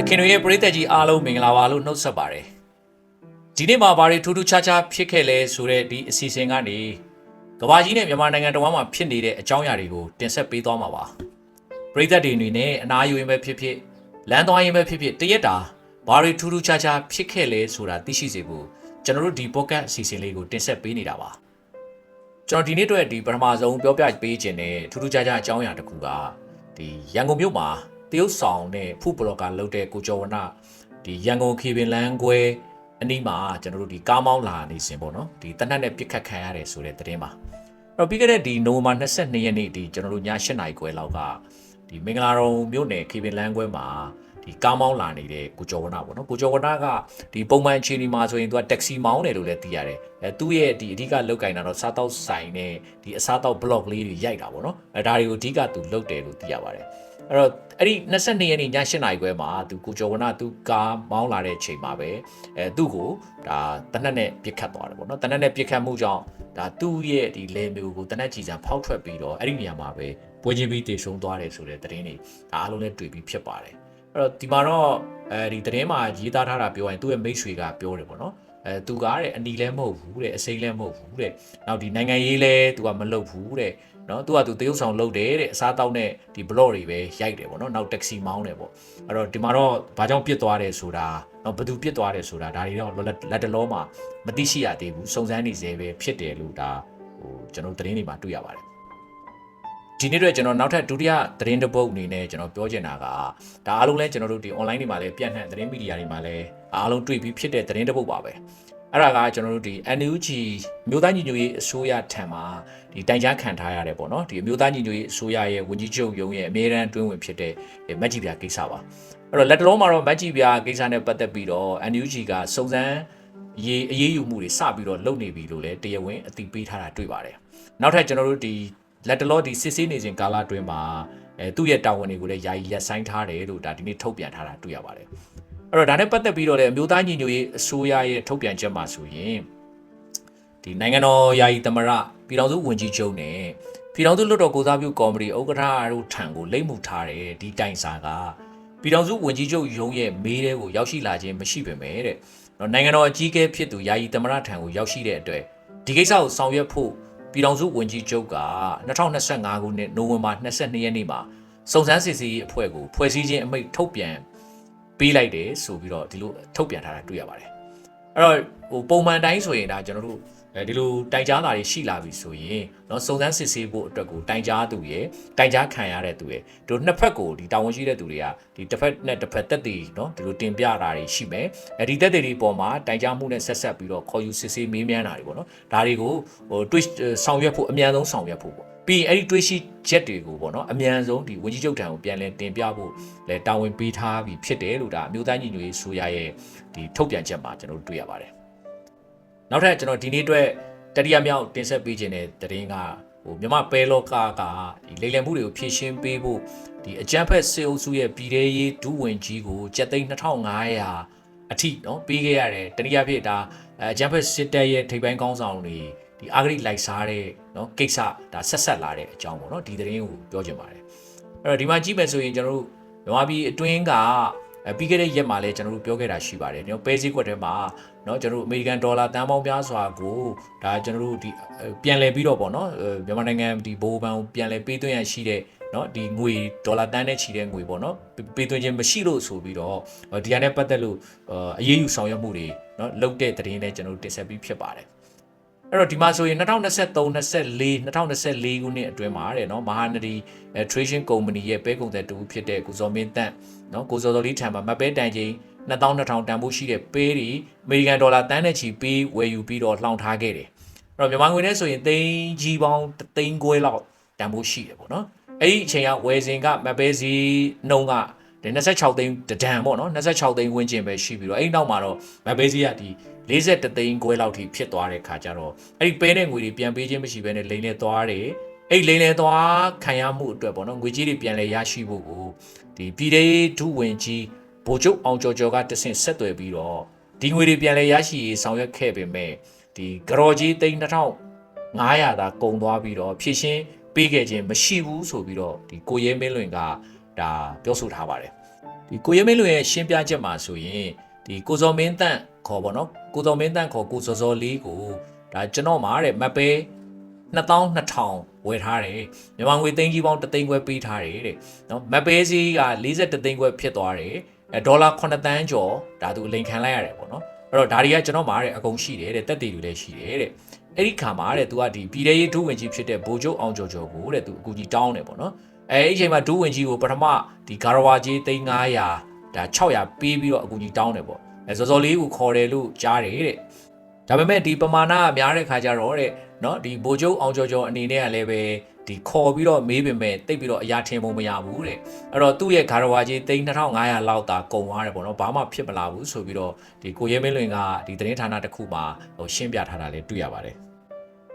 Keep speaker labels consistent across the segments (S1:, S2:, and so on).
S1: တခင်တို့ရဲ့ပရိသတ်ကြီးအားလုံးမင်္ဂလာပါလို့နှုတ်ဆက်ပါတယ်ဒီနေ့မှာဘာတွေထူးထူးခြားခြားဖြစ်ခဲ့လဲဆိုတဲ့ဒီအစီအစဉ်ကနေကမ္ဘာကြီးနဲ့မြန်မာနိုင်ငံတော်မှာဖြစ်နေတဲ့အကြောင်းအရာတွေကိုတင်ဆက်ပေးသွားမှာပါပရိသတ်တွေအနေနဲ့အနာယူရင်ပဲဖြစ်ဖြစ်လမ်းသွားရင်ပဲဖြစ်ဖြစ်တရက်တာဘာတွေထူးထူးခြားခြားဖြစ်ခဲ့လဲဆိုတာသိရှိစေဖို့ကျွန်တော်တို့ဒီ podcast အစီအစဉ်လေးကိုတင်ဆက်ပေးနေတာပါကျွန်တော်ဒီနေ့အတွက်ဒီပထမဆုံးပြောပြပေးခြင်းနဲ့ထူးထူးခြားခြားအကြောင်းအရာတစ်ခုကဒီရန်ကုန်မြို့မှာ တရုတ်ဆောင်နဲ့ဖူဘလော့ကာလုပ်တဲ့ကိုကျော်ဝနဒီရန်ကုန်ခေပင်လန်းခွဲအနီးမှာကျွန်တော်တို့ဒီကားမောင်းလာနေစဉ်ပေါ့နော်ဒီတနက်နဲ့ပြစ်ခတ်ခံရတယ်ဆိုတဲ့သတင်းပါအဲ့တော့ပြီးခဲ့တဲ့ဒီနိုဝင်ဘာ22ရက်နေ့ဒီကျွန်တော်တို့ည8နာရီခွဲလောက်ကဒီမင်္ဂလာတုံမြို့နယ်ခေပင်လန်းခွဲမှာဒီကားမောင်းလာနေတဲ့ကိုကျော်ဝနပေါ့နော်ကိုကျော်ဝနကဒီပုံမှန်အခြေအနေမှာဆိုရင်သူကတက္ကစီမောင်းတယ်လို့လည်းသိရတယ်အဲသူ့ရဲ့ဒီအဓိကလောက်ကင်တာတော့စားတောက်ဆိုင်နဲ့ဒီအစားတောက် blog လေးတွေရိုက်တာပေါ့နော်အဲဒါတွေကိုအဓိကသူလုပ်တယ်လို့သိရပါတယ် အဲ့တော့အဲ့ဒီ22ရက်နေ့ည8နာရီခွဲမှာသူကိုကျော်ဝနသူကားမောင်းလာတဲ့ချိန်မှာပဲအဲသူ့ကိုဒါတနက်နဲ့ပြစ်ခတ်သွားတယ်ပေါ့နော်တနက်နဲ့ပြစ်ခတ်မှုကြောင့်ဒါသူ့ရဲ့ဒီလေမျိုးကိုတနက်ကြီးစံဖောက်ထွက်ပြီးတော့အဲ့ဒီနေရာမှာပဲပွဲချင်းပြီးတည်ဆုံသွားတယ်ဆိုတဲ့သတင်းတွေဒါအားလုံးနဲ့တွေ့ပြီးဖြစ်ပါတယ်အဲ့တော့ဒီမှာတော့အဲဒီသတင်းမှာရေးသားထားတာပြောရင်သူ့ရဲ့မိတ်ဆွေကပြောတယ်ပေါ့နော် အဲသူကတဲ့အနီလည်းမဟုတ်ဘူးတဲ့အစိမ်းလည်းမဟုတ်ဘူးတဲ့နောက်ဒီနိုင်ငံရေးလည်းသူကမလုပ်ဘူးတဲ့နော်သူကသူတရုတ်ဆောင်လုပ်တယ်တဲ့အစားတောက်နဲ့ဒီ blog တွေပဲရိုက်တယ်ပေါ့နော်နောက် taxi မောင်းတယ်ပေါ့အဲ့တော့ဒီမှာတော့ဘာကြောင့်ပြစ်သွားတယ်ဆိုတာနော်ဘယ်သူပြစ်သွားတယ်ဆိုတာဒါတွေတော့လက်တလောမှာမသိရှိရသေးဘူးစုံစမ်းနေသေးပဲဖြစ်တယ်လို့ဒါဟိုကျွန်တော်သတင်းတွေမှာတွေ့ရပါတယ် ဒီနေ့တော့ကျွန်တော်နောက်ထပ်ဒုတိယသတင်းတစ်ပုဒ်အနေနဲ့ကျွန်တော်ပြောချင်တာကဒါအားလုံးလဲကျွန်တော်တို့ဒီ online တွေမှာလည်းပြန့်နှံ့သတင်းမီဒီယာတွေမှာလည်းအားလုံးတွေ့ပြီးဖြစ်တဲ့သတင်းတစ်ပုဒ်ပါပဲအဲ့ဒါကကျွန်တော်တို့ဒီ NUG မြို့သားညီညွတ်ရေးအစိုးရထံမှာဒီတိုင်ကြားခံထားရတယ်ပေါ့နော်ဒီမြို့သားညီညွတ်ရေးအစိုးရရဲ့ဝန်ကြီးချုပ်ရုံးရဲ့အမြဲတမ်းတွင်းဝင်ဖြစ်တဲ့မက်ကြီးပြကိစ္စပါအဲ့တော့လက်တလုံးမှာတော့မက်ကြီးပြကိစ္စနဲ့ပတ်သက်ပြီးတော့ NUG ကစုံစမ်းရေးအရေးယူမှုတွေစပြီးတော့လုပ်နေပြီလို့လည်းတရားဝင်အသိပေးထားတာတွေ့ပါတယ်နောက်ထပ်ကျွန်တော်တို့ဒီ လက်တလောဒီစစ်ဆေးနေစဉ်ကာလအတွင်းမှာအဲသူ့ရဲ့တာဝန်တွေကိုလည်းယာယီရပ်ဆိုင်းထားတယ်လို့ဒါဒီနေ့ထုတ်ပြန်ထားတာတွေ့ရပါတယ်အဲ့တော့ဒါနဲ့ပတ်သက်ပြီးတော့လည်းအမျိုးသားညီညွတ်ရေးအစိုးရရဲ့ထုတ်ပြန်ချက်မှာဆိုရင်ဒီနိုင်ငံတော်ယာယီသမရပြည်တော်စုဝန်ကြီးချုပ်နဲ့ပြည်တော်စုလွှတ်တော်ကိုစားပြုကော်မတီဥက္ကဋ္ဌတို့ထံကိုလိမ့်မှုထားတယ်ဒီတိုင်စာကပြည်တော်စုဝန်ကြီးချုပ်ရုံးရဲ့မေးတဲ့ကိုရောက်ရှိလာခြင်းမရှိပေမဲ့တဲ့နော်နိုင်ငံတော်အကြီးအကဲဖြစ်သူယာယီသမရထံကိုရောက်ရှိတဲ့အတွက်ဒီကိစ္စကိုဆောင်ရွက်ဖို့ ပြည်တော်စုဝန်ကြီးချုပ်က2025ခုနှစ်နိုဝင်ဘာ22ရက်နေ့မှာစုံစမ်းစစ်ဆေးရေးအဖွဲ့ကိုဖွဲ့စည်းခြင်းအမိန့်ထုတ်ပြန်ပေးလိုက်တယ်ဆိုပြီးတော့ဒီလိုထုတ်ပြန်ထားတာတွေ့ရပါတယ်အဲ့တော့ဟိုပုံမှန်တိုင်းဆိုရင်ဒါကျွန်တော်တို့ အဲဒီလိုတိုင်ကြားတာတွေရှိလာပြီဆိုရင်เนาะစုံစမ်းစစ်ဆေးဖို့အတွက်ကိုတိုင်ကြားသူရယ်တိုင်ကြားခံရတဲ့သူရယ်တို့နှစ်ဖက်ကိုဒီတာဝန်ရှိတဲ့သူတွေကဒီတစ်ဖက်နဲ့တစ်ဖက်တက်တည်เนาะဒီလိုတင်ပြတာတွေရှိမယ်အဲဒီတက်တည်တွေပေါ်မှာတိုင်ကြားမှုနဲ့ဆက်ဆက်ပြီးတော့ခေါ်ယူစစ်ဆေးမေးမြန်းတာတွေပေါ့နော်ဒါတွေကိုဟိုတွေးဆောင်ရွက်ဖို့အမြန်ဆုံးဆောင်ရွက်ဖို့ပေါ့ပြီးရင်အဲ့ဒီတွေးရှိချက်တွေကိုပေါ့နော်အမြန်ဆုံးဒီဝန်ကြီးချုပ်ထံကိုပြန်လည်တင်ပြဖို့လဲတာဝန်ပေးထားပြီးဖြစ်တယ်လို့ဒါအမျိုးသားညီညွတ်ရေးဆိုရရဲ့ဒီထုတ်ပြန်ချက်မှာကျွန်တော်တို့တွေ့ရပါတယ် နောက်ထပ်ကျွန်တော်ဒီနေ့အတွက်တတိယမြောက်တင်ဆက်ပေးခြင်းတဲ့သတင်းကဟိုမြမပဲလောကကဒီလိမ်လည်မှုတွေကိုဖြည့်ရှင်းပေးဖို့ဒီအကြမ်းဖက်စေအုပ်စုရဲ့ပြည်ထရေးဒုဝန်ကြီးကိုကျပ်သိန်း2500အထိเนาะပေးခဲ့ရတယ်တတိယဖြစ်ဒါအကြမ်းဖက်စစ်တပ်ရဲ့ထိပ်ပိုင်းကောင်းဆောင်တွေဒီအာဂရိလိုက်စားတဲ့เนาะကိစ္စဒါဆက်ဆက်လာတဲ့အကြောင်းပေါ့เนาะဒီသတင်းကိုပြောချင်ပါတယ်အဲ့တော့ဒီမှာကြည့်မယ်ဆိုရင်ကျွန်တော်တို့မြန်မာပြည်အတွင်းကအဲပြီးခဲ့တဲ့ရက်မှာလည်းကျွန်တော်တို့ပြောခဲ့တာရှိပါတယ်ကျွန်တော်ပဲစည်းကွက်ထဲမှာ เนาะကျွန်တော်တို့အမေရိကန်ဒေါ်လာတန်ပေါင်းများစွာကိုဒါကျွန်တော်တို့ဒီပြန်လည်ပြီးတော့ပေါ့เนาะမြန်မာနိုင်ငံဒီဘိုးဘန်ကိုပြန်လည်ပေးသွင်းရရှိတဲ့เนาะဒီငွေဒေါ်လာတန်းနဲ့ချီတဲ့ငွေပေါ့เนาะပေးသွင်းခြင်းမရှိလို့ဆိုပြီးတော့ဒီဟာနဲ့ပတ်သက်လို့အရေးယူဆောင်ရွက်မှုတွေเนาะလုပ်တဲ့သတင်းလည်းကျွန်တော်တို့တင်ဆက်ပြီးဖြစ်ပါတယ်အဲ့တော့ဒီမှာဆိုရင်2023 24 2024ခုနှစ်အတွင်းမှာတဲ့เนาะမဟာနဒီ trading company ရဲ့ပဲကုန်တဲ့တူဖြစ်တဲ့ကိုဇော်မင်းတန့်เนาะကိုဇော်တော်လေးထံမှာမပဲတန်ချင်း 2200တန်ဖို့ရှိတဲ့ပေးတွေအမေရိကန်ဒေါ်လာတန်းနဲ့ချီပေးဝယ်ယူပြီးတော့လှောင်ထားခဲ့တယ်အဲ့တော့မြန်မာငွေနဲ့ဆိုရင်သိန်းကြီးပေါင်းသိန်းခွဲလောက်တန်ဖို့ရှိတယ်ပေါ့နော်အဲ့ဒီအချိန်ကဝယ်စဉ်ကမပဲစီနှုံးကဒီ26သိန်းတဒံပေါ့နော်26သိန်းဝန်းကျင်ပဲရှိပြီးတော့အဲ့ဒီနောက်မှာတော့မပဲစီကဒီ41သိန်းခွဲလောက်ထိဖြစ်သွားတဲ့ခါကျတော့အဲ့ဒီပဲတဲ့ငွေတွေပြန်ပေးခြင်းမရှိဘဲနဲ့လိမ့်နေသွားတယ်အဲ့လိမ့်နေသွားခံရမှုအတွက်ပေါ့နော်ငွေကြီးတွေပြန်လဲရရှိဖို့ကိုဒီပြည်ထောင်ဒုဝင်ကြီး ဗိုလ်ချုပ်အောင်ကျော်ကျော်ကတဆင့်ဆက်သွယ်ပြီးတော့ဒီငွေတွေပြန်လဲရရှိရေးဆောင်ရွက်ခဲ့ပေမဲ့ဒီကရော်ကြီးသိန်း2500သာကုန်သွားပြီးတော့ဖြည့်ရှင်းပေးခဲ့ခြင်းမရှိဘူးဆိုပြီးတော့ဒီကိုရဲမင်းလွင်ကဒါပြောဆိုထားပါတယ်ဒီကိုရဲမင်းလွင်ရဲ့ရှင်းပြချက်မှာဆိုရင်ဒီကိုစောမင်းတန့်ခေါ်ပေါ့နော်ကိုစောမင်းတန့်ခေါ်ကိုစောစောလေးကိုဒါကျွန်တော်မှာတဲ့မတ်ပဲ2200ဝယ်ထားတယ်မြန်မာငွေသိန်းကြီးပေါင်း3သိန်းခွဲပေးထားတယ်တဲ့နော်မတ်ပဲစီက43သိန်းခွဲဖြစ်သွားတယ် အဲဒေါ်လာ9တန်းကျော်ဒါသူအလိန်ခံလိုက်ရတယ်ပေါ့နော်အဲ့တော့ဒါတွေကကျွန်တော်မှာတဲ့အကုန်ရှိတယ်တဲ့တက်တည်လူလည်းရှိတယ်တဲ့အဲ့ဒီခါမှာတဲ့သူကဒီပြည်ထောင်ရေးဒုဝင်ကြီးဖြစ်တဲ့ဗိုလ်ချုပ်အောင်ကျော်ကျော်ကိုတဲ့သူအကူကြီးတောင်းတယ်ပေါ့နော်အဲအဲ့ဒီအချိန်မှာဒုဝင်ကြီးကိုပထမဒီဂါရဝါကြီးသိန်း900ဒါ600ပေးပြီးတော့အကူကြီးတောင်းတယ်ပေါ့အဲစောစောလေးကိုခေါ်တယ်လို့ကြားတယ်တဲ့ ဒါပေမဲ့ဒီပမာဏကများတဲ့ခါကျတော့တဲ့နော်ဒီဗိုလ်ချုပ်အောင်ကျော်ကျော်အနေနဲ့ကလည်းပဲဒီခေါ်ပြီးတော့မေးပေမဲ့တိတ်ပြီးတော့အရာထင်ဖို့မရဘူးတဲ့အဲ့တော့သူ့ရဲ့ဂါရဝါကြီးသိန်း2500လောက်သာကုန်သွားတယ်ပေါ့နော်ဘာမှဖြစ်မလာဘူးဆိုပြီးတော့ဒီကိုရဲမင်းလွင်ကဒီသတင်းဌာနတစ်ခုမှာဟိုရှင်းပြထားတာလည်းတွေ့ရပါတယ်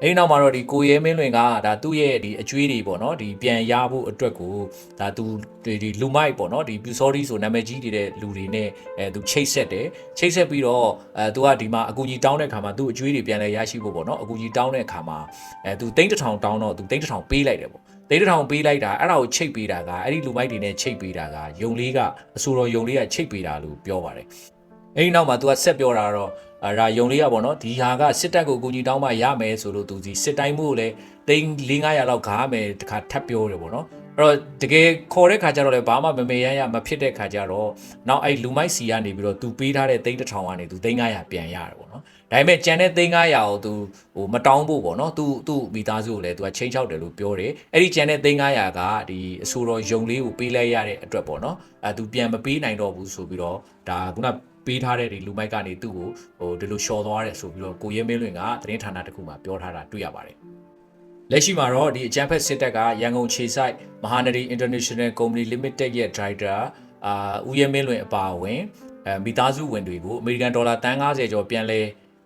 S1: အဲ့ဒီနောက်မှာတော့ဒီကိုရဲမင်းလွင်ကဒါသူ့ရဲ့ဒီအကျွေးတွေပေါ့နော်ဒီပြန်ရဖို့အတွက်ကိုဒါသူဒီဒီလူမိုက်ပေါ့နော်ဒီပြူစောဒီဆိုနာမည်ကြီးနေတဲ့လူတွေနဲ့အဲသူချိတ်ဆက်တယ်ချိတ်ဆက်ပြီးတော့အဲသူကဒီမှာအကူကြီးတောင်းတဲ့ခါမှာသူ့အကျွေးတွေပြန်လဲရရှိဖို့ပေါ့နော်အကူကြီးတောင်းတဲ့ခါမှာအဲသူတိန်းတစ်ထောင်တောင်းတော့သူတိန်းတစ်ထောင်ပေးလိုက်တယ်ပေါ့တိန်းတစ်ထောင်ပေးလိုက်တာအဲ့ဒါကိုချိတ်ပေးတာကအဲ့ဒီလူမိုက်တွေနဲ့ချိတ်ပေးတာကယုံလေးကအဆိုတော်ယုံလေးကချိတ်ပေးတာလို့ပြောပါတယ်အဲ့ဒီနောက်မှာ तू ကဆက်ပြောတာတော့ အာဒါယုံလေးကပေါ့နော်ဒီဟာကစစ်တပ်ကိုအကူကြီးတောင်းမှရမယ်ဆိုလို့သူစီစစ်တိုင်းမှုကိုလည်းသိန်း400လောက်ခါမယ်တခါထပ်ပြောတယ်ပေါ့နော်အဲ့တော့တကယ်ခေါ်တဲ့ခါကျတော့လည်းဘာမှမမေရရမဖြစ်တဲ့ခါကျတော့နောက်အဲ့လူမိုက်စီကနေပြီးတော့သူပေးထားတဲ့သိန်းတစ်ထောင်ကနေသူသိန်း900ပြန်ရတယ်ပေါ့နော်ဒါပေမဲ့ကြံတဲ့သိန်း900ကိုသူဟိုမတောင်းဖို့ပေါ့နော်သူသူ့မိသားစုကိုလည်းသူကချိန်ချောက်တယ်လို့ပြောတယ်အဲ့ဒီကြံတဲ့သိန်း900ကဒီအဆိုတော်ယုံလေးကိုပေးလိုက်ရတဲ့အတွက်ပေါ့နော်အဲသူပြန်မပေးနိုင်တော့ဘူးဆိုပြီးတော့ဒါခုန ပေးထားတဲ့ဒီလူမိုက်ကနေသူ့ကိုဟိုဒီလိုလျှော်သွားတယ်ဆိုပြီးတော့ကိုရဲမင်းလွင်ကသတင်းဌာနတစ်ခုမှာပြောထားတာတွေ့ရပါတယ်လက်ရှိမှာတော့ဒီအကြံဖက်စစ်တပ်ကရန်ကုန်ခြေဆိုင်မဟာနဒီ International Company Limited ရဲ့ Director အာဦးရဲမင်းလွင်အပါအဝင်အဲမိသားစုဝင်တွေကိုအမေရိကန်ဒေါ်လာတန်း90ကျော်ပြန်လဲ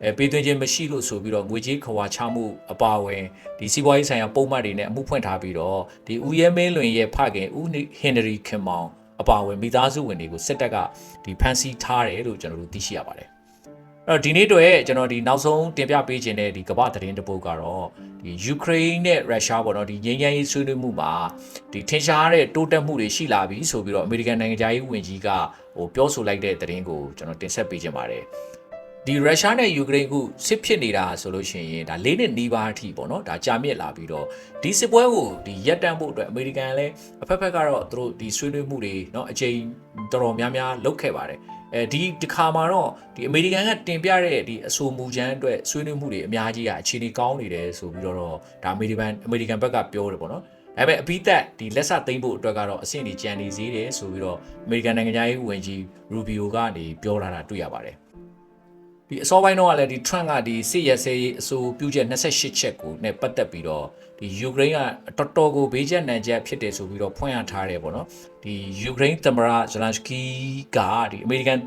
S1: အဲပေးသွင်းခြင်းမရှိလို့ဆိုပြီးတော့ငွေကြေးခွာချမှုအပါအဝင်ဒီစီးပွားရေးဆိုင်ရာပုံမှန်တွေနဲ့အမှုဖွင့်ထားပြီးတော့ဒီဦးရဲမင်းလွင်ရဲ့ဖခင်ဦးဟင်နရီခင်မောင် အပါအဝင်မိသားစုဝင်တွေကိုစစ်တပ်ကဒီဖမ်းဆီးထားတယ်လို့ကျွန်တော်တို့သိရှိရပါတယ်အဲ့တော့ဒီနေ့တော့ကျွန်တော်ဒီနောက်ဆုံးတင်ပြပေးခြင်းတဲ့ဒီကမ္ဘာသတင်းတစ်ပုဒ်ကတော့ဒီယူကရိန်းနဲ့ရုရှားပေါ့နော်ဒီငြိမ်းချမ်းရေးဆွေးနွေးမှုမှာဒီထင်ရှားတဲ့တိုးတက်မှုတွေရှိလာပြီဆိုပြီးတော့အမေရိကန်နိုင်ငံသားရေးဝန်ကြီးကဟိုပြောဆိုလိုက်တဲ့သတင်းကိုကျွန်တော်တင်ဆက်ပေးခြင်းပါတယ် ဒီရုရှားနဲ့ယူကရိန်းခုစစ်ဖြစ်နေတာဆိုလို့ရှိရင်ဒါ၄နှစ်နီးပါးအထိပေါ့နော်ဒါကြာမြင့်လာပြီးတော့ဒီစစ်ပွဲကိုဒီရပ်တန့်ဖို့အတွက်အမေရိကန်လည်းအဖက်ဖက်ကတော့သူတို့ဒီဆွေးနွေးမှုတွေเนาะအချိန်တော်တော်များများလုပ်ခဲ့ပါတယ်အဲဒီဒီခါမှာတော့ဒီအမေရိကန်ကတင်ပြတဲ့ဒီအဆိုမူချမ်းအတွက်ဆွေးနွေးမှုတွေအများကြီးကအခြေအနေကောင်းနေတယ်ဆိုပြီးတော့ဒါအမေရိကန်အမေရိကန်ဘက်ကပြောတယ်ပေါ့နော်ဒါပေမဲ့အပိသက်ဒီလက်စသိမ့်ဖို့အတွက်ကတော့အဆင့်ကြီးကြံနေသေးတယ်ဆိုပြီးတော့အမေရိကန်နိုင်ငံသားရေးဝန်ကြီးရူဘီယိုကနေပြောလာတာတွေ့ရပါတယ် ဒီအစောပိုင်းတော့ကလည်းဒီ Trump ကဒီစစ်ရဲစဲရေးအဆိုပြုချက်28ချက်ကိုနဲ့ပတ်သက်ပြီးတော့ဒီယူကရိန်းကတော်တော်ကိုဘေးကျက်နံကျက်ဖြစ်တယ်ဆိုပြီးတော့ဖွင့်ရထားတယ်ပေါ့နော်ဒီယူကရိန်းသမ္မတဇလန်စကီကဒီအမေရိကန်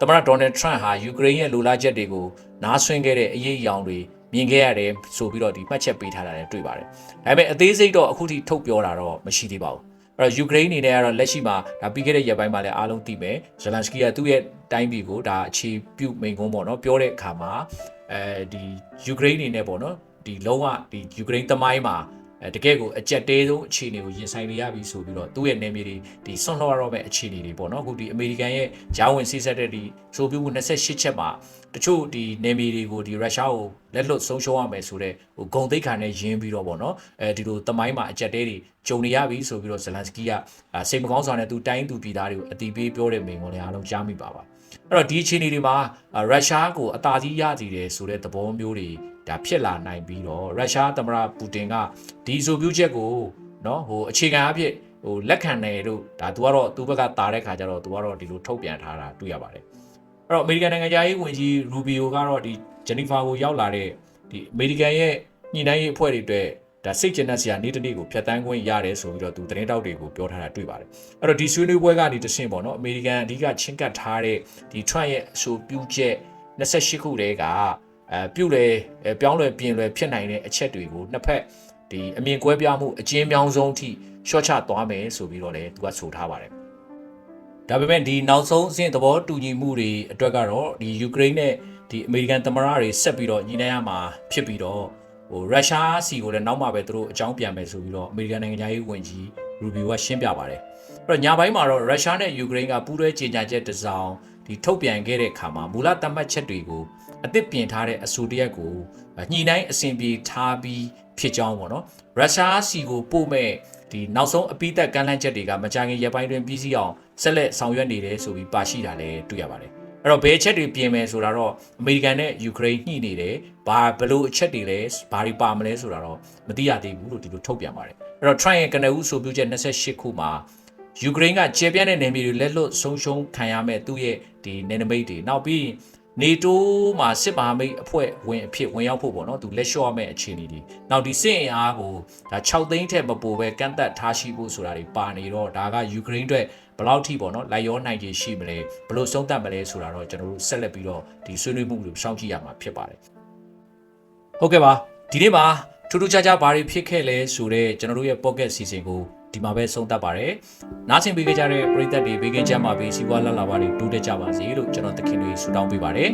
S1: သမ္မတဒေါ်နယ်ထရန့်ဟာယူကရိန်းရဲ့လိုလားချက်တွေကိုနားဆွင့်ခဲ့တဲ့အရေးအယောင်တွေမြင်ခဲ့ရတယ်ဆိုပြီးတော့ဒီမှတ်ချက်ပေးထားတာလည်းတွေ့ပါတယ်။ဒါပေမဲ့အသေးစိတ်တော့အခုထိထုတ်ပြောတာတော့မရှိသေးပါဘူး။ အဲ့တော့ယူကရိန်းအနေနဲ့ကတော့လက်ရှိမှာဒါပြီးခဲ့တဲ့ရက်ပိုင်းမှာလည်းအားလုံးသိမယ်။ဇလန်စကီကသူ့ရဲ့တိုင်းပြည်ကိုဒါအခြေပြုမိန်ကုန်းပေါ့နော်ပြောတဲ့အခါမှာအဲဒီယူကရိန်းအနေနဲ့ပေါ့နော်ဒီလုံးဝဒီယူကရိန်းသမိုင်းမှာ အဲတကယ့်ကိုအကြက်တဲဆုံးအခြေအနေကိုရင်ဆိုင်နေရပြီဆိုပြီးတော့သူ့ရဲ့နေမြေတွေဒီဆွန့်လွှတ်ရတော့မဲ့အခြေအနေတွေပေါ့နော်အခုဒီအမေရိကန်ရဲ့ဂျာဝင်စီးဆက်တဲ့ဒီဆိုပြမှု28ချက်မှာတချို့ဒီနေမြေတွေကိုဒီရုရှားကိုလက်လွတ်ဆုံးရှုံးရမယ်ဆိုတဲ့ဟိုဂုံသိက္ခာနဲ့ယင်းပြီးတော့ပေါ့နော်အဲဒီလိုတမိုင်းမှာအကြက်တဲတွေဂျုံနေရပြီဆိုပြီးတော့ဇလန်စကီကစိတ်မကောင်းစွာနဲ့သူတိုင်းသူပြည်သားတွေကိုအတိပေးပြောတဲ့မိန့်ခွန်းတွေအားလုံးကြားမိပါပါအဲ့တော့ဒီအခြေအနေတွေမှာရုရှားကိုအသာစီးရစီတယ်ဆိုတဲ့သဘောမျိုးတွေ ဒါဖြစ်လာနိုင်ပြီးတော့ရုရှားသမ္မတပူတင်ကဒီဆိုပြူချက်ကိုနော်ဟိုအခြေခံအဖြစ်ဟိုလက်ခံတယ်လို့ဒါ तू ကတော့သူ့ဘက်ကတာတဲ့ခါကျတော့ तू ကတော့ဒီလိုထုတ်ပြန်ထားတာတွေ့ရပါတယ်အဲ့တော့အမေရိကန်နိုင်ငံသားရေးဝန်ကြီးရူဘီယိုကတော့ဒီဂျနီဖာကိုရောက်လာတဲ့ဒီအမေရိကန်ရဲ့ညှိနှိုင်းရေးအဖွဲ့တွေအတွက်ဒါစိတ်ကျဉ်တဲ့ဆရာနေ့တနေ့ကိုဖျက်တမ်းခွင့်ရတယ်ဆိုပြီးတော့သူသတင်းတောက်တွေကိုပြောထားတာတွေ့ပါတယ်အဲ့တော့ဒီဆွေးနွေးပွဲကနေတဆင့်ပေါ့နော်အမေရိကန်အဓိကချင်းကပ်ထားတဲ့ဒီ Trump ရဲ့အဆိုပြုချက်28ခုတည်းက အဲပြုတ်လေပြောင်းလဲပြင်လဲဖြစ်နိုင်တဲ့အချက်တွေကိုနှစ်ဖက်ဒီအမြင်ကွဲပြားမှုအကျဉ်းမြောင်းဆုံးအထိရှော့ချသွားမယ်ဆိုပြီးတော့လည်းသူကဆိုထားပါတယ်ဒါပေမဲ့ဒီနောက်ဆုံးအဆင့်သဘောတူညီမှုတွေအတွက်ကတော့ဒီယူကရိန်းနဲ့ဒီအမေရိကန်သမ္မတတွေဆက်ပြီးတော့ညီနိုင်ရမှာဖြစ်ပြီးတော့ဟိုရုရှားစီကိုလည်းနောက်မှပဲသူတို့အကြောင်းပြန်မယ်ဆိုပြီးတော့အမေရိကန်နိုင်ငံသားရေးဝန်ကြီးရူဘီဝါရှင်းပြပါတယ်အဲ့တော့ညာဘက်မှာတော့ရုရှားနဲ့ယူကရိန်းကပူးတွဲကြေညာချက်တစ်စောင်ဒီထုတ်ပြန်ခဲ့တဲ့အခါမှာမူလသတ်မှတ်ချက်တွေကို အသစ်ပြင်ထားတဲ့အဆိုတရက်ကိုညှိနှိုင်းအဆင်ပြေထားပြီးဖြစ်ကြောင်းပေါ့နော်ရုရှားစီကိုပို့မဲ့ဒီနောက်ဆုံးအပိသက်ကမ်းလှမ်းချက်တွေကမကြာခင်ရက်ပိုင်းတွင်ပြီးစီးအောင်ဆက်လက်ဆောင်ရွက်နေတယ်ဆိုပြီးပါရှိတာလည်းတွေ့ရပါတယ်အဲ့တော့ဘယ်အချက်တွေပြင်မယ်ဆိုတာတော့အမေရိကန်နဲ့ယူကရိန်းညှိနေတယ်ဘာဘလို့အချက်တွေလဲဘာတွေပါမလဲဆိုတာတော့မသိရသေးဘူးလို့ဒီလိုထုတ်ပြန်ပါတယ်အဲ့တော့ Trump ရဲ့ကနဦးဆိုပြုချက်28ခုမှာယူကရိန်းကကျေပြန့်တဲ့နယ်မြေတွေလက်လွတ်ဆုံးရှုံးခံရမဲ့သူ့ရဲ့ဒီနယ်နိမိတ်တွေနောက်ပြီး နေတိုးမှာစစ်မဟာမိတ်အဖွဲ့ဝင်အဖြစ်ဝင်ရောက်ဖို့ပေါ့နော်သူလက်လျှော့ရမယ့်အခြေအနေတွေနောက်ဒီစစ်အင်အားကိုဒါ6သိန်းထက်မပိုပဲကန့်သက်ထားရှိဖို့ဆိုတာတွေပါနေတော့ဒါကယူကရိန်းအတွက်ဘယ်လောက်ထိပေါ့နော်လိုက်ရောနိုင်ခြေရှိမလဲဘယ်လိုဆုံးသက်မလဲဆိုတာတော့ကျွန်တော်တို့ဆက်လက်ပြီးတော့ဒီဆွေးနွေးမှုတွေစောင့်ကြည့်ရမှာဖြစ်ပါတယ်ဟုတ်ကဲ့ပါဒီနေ့မှာထူးထူးခြားခြားဘာတွေဖြစ်ခဲ့လဲဆိုတော့ကျွန်တော်တို့ရဲ့ pocket စီစဉ်ကို ဒီမှာပဲဆုံးသတ်ပါတယ်နားဆင်ပေးကြတဲ့ပရိသတ်တွေဘေးကင်းချမ်းပါပြီးစီးပွားလတ်လာပါတွေတိုးတက်ကြပါစေလို့ကျွန်တော်သခင်တွေဆုတောင်းပေးပါတယ်